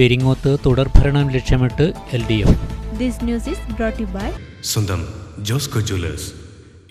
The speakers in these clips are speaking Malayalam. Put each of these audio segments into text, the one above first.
പെരിങ്ങോത്ത് തുടർഭരണം ലക്ഷ്യമിട്ട് L D F this news is brought by സ്വന്തം ജോസ്കോ ജ്വല്ലേഴ്സ്.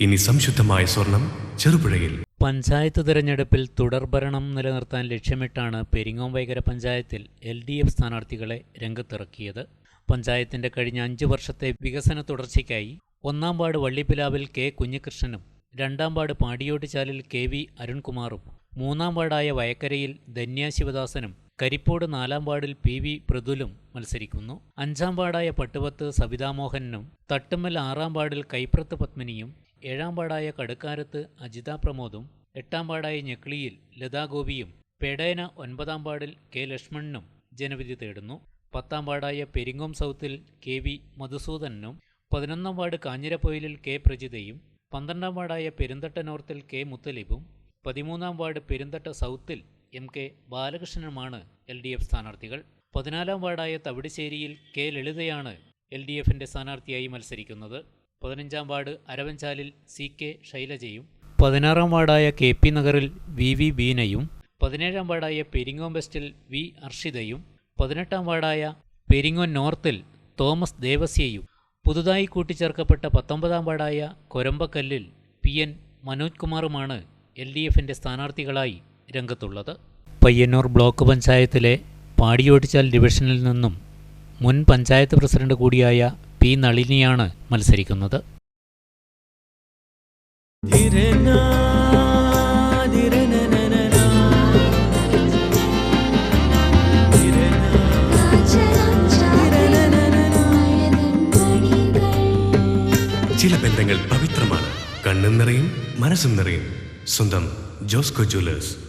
ഇനി സംശുദ്ധമായ സ്വർണം ചെറുപുഴയിൽ. പഞ്ചായത്ത് തിരഞ്ഞെടുപ്പിൽ തുടർഭരണം നിലനിർത്താൻ ലക്ഷ്യമിട്ടാണ് പെരിങ്ങോം വൈകര പഞ്ചായത്തിൽ എൽ ഡി എഫ് സ്ഥാനാർത്ഥികളെ രംഗത്തിറക്കിയത്. പഞ്ചായത്തിന്റെ കഴിഞ്ഞ അഞ്ച് വർഷത്തെ വികസന തുടർച്ചയ്ക്കായി ഒന്നാം വാർഡ് വള്ളിപ്പിലാവിൽ കെ കുഞ്ഞികൃഷ്ണനും രണ്ടാം വാർഡ് പാടിയോട്ടുചാലിൽ കെ വി അരുൺകുമാറും മൂന്നാം വാർഡായ വയക്കരയിൽ ധന്യ ശിവദാസനും കരിപ്പോട് നാലാം വാർഡിൽ പി വി പ്രതുലും മത്സരിക്കുന്നു. അഞ്ചാം വാർഡായ പട്ടുവത്ത് സവിതാമോഹനും തട്ടുമ്മൽ ആറാം വാർഡിൽ കൈപ്രത്ത് പത്മിനിയും ഏഴാം വാർഡായ കടുക്കാരത്ത് അജിത പ്രമോദും എട്ടാം വാർഡായ ഞെക്ലിയിൽ ലതാഗോപിയും പേടേന ഒൻപതാം വാർഡിൽ കെ ലക്ഷ്മണനും ജനവിധി തേടുന്നു. പത്താം വാർഡായ പെരിങ്ങോം സൗത്തിൽ കെ വി മധുസൂദനും പതിനൊന്നാം വാർഡ് കാഞ്ഞിരപ്പൊയിലിൽ കെ പ്രജിതയും പന്ത്രണ്ടാം വാർഡായ പെരുന്തട്ട നോർത്തിൽ കെ മുത്തലിബും പതിമൂന്നാം വാർഡ് പെരുന്തട്ട സൗത്തിൽ എം കെ ബാലകൃഷ്ണനുമാണ് എൽ ഡി എഫ് സ്ഥാനാർത്ഥികൾ. പതിനാലാം വാർഡായ തവിടുശ്ശേരിയിൽ കെ ലളിതയാണ് എൽ ഡി എഫിന്റെ സ്ഥാനാർത്ഥിയായി മത്സരിക്കുന്നത്. പതിനഞ്ചാം വാർഡ് അരവഞ്ചാലിൽ സി കെ ശൈലജയും പതിനാറാം വാർഡായ കെ പി നഗറിൽ വി വി ബീനയും പതിനേഴാം വാർഡായ പെരിങ്ങോം വെസ്റ്റിൽ വി അർഷിതയും പതിനെട്ടാം വാർഡായ പെരിങ്ങോൻ നോർത്തിൽ തോമസ് ദേവസ്യയും പുതുതായി കൂട്ടിച്ചേർക്കപ്പെട്ട പത്തൊമ്പതാം വാർഡായ കൊരമ്പക്കല്ലിൽ പി എൻ മനോജ് കുമാറുമാണ് എൽ ഡി എഫിന്റെ സ്ഥാനാർത്ഥികളായി രംഗത്തുള്ളത്. പയ്യന്നൂർ ബ്ലോക്ക് പഞ്ചായത്തിലെ പാടിയോട്ടിച്ചാൽ ഡിവിഷനിൽ നിന്നും മുൻ പഞ്ചായത്ത് പ്രസിഡന്റ് കൂടിയായ പി നളിനിയാണ് മത്സരിക്കുന്നത്. ചില ബന്ധങ്ങൾ പവിത്രമാണ്. കണ്ണും നിറയും മനസ്സും നിറയും. സ്വന്തം ജോസ്കോ ജ്വല്ലേഴ്സ്.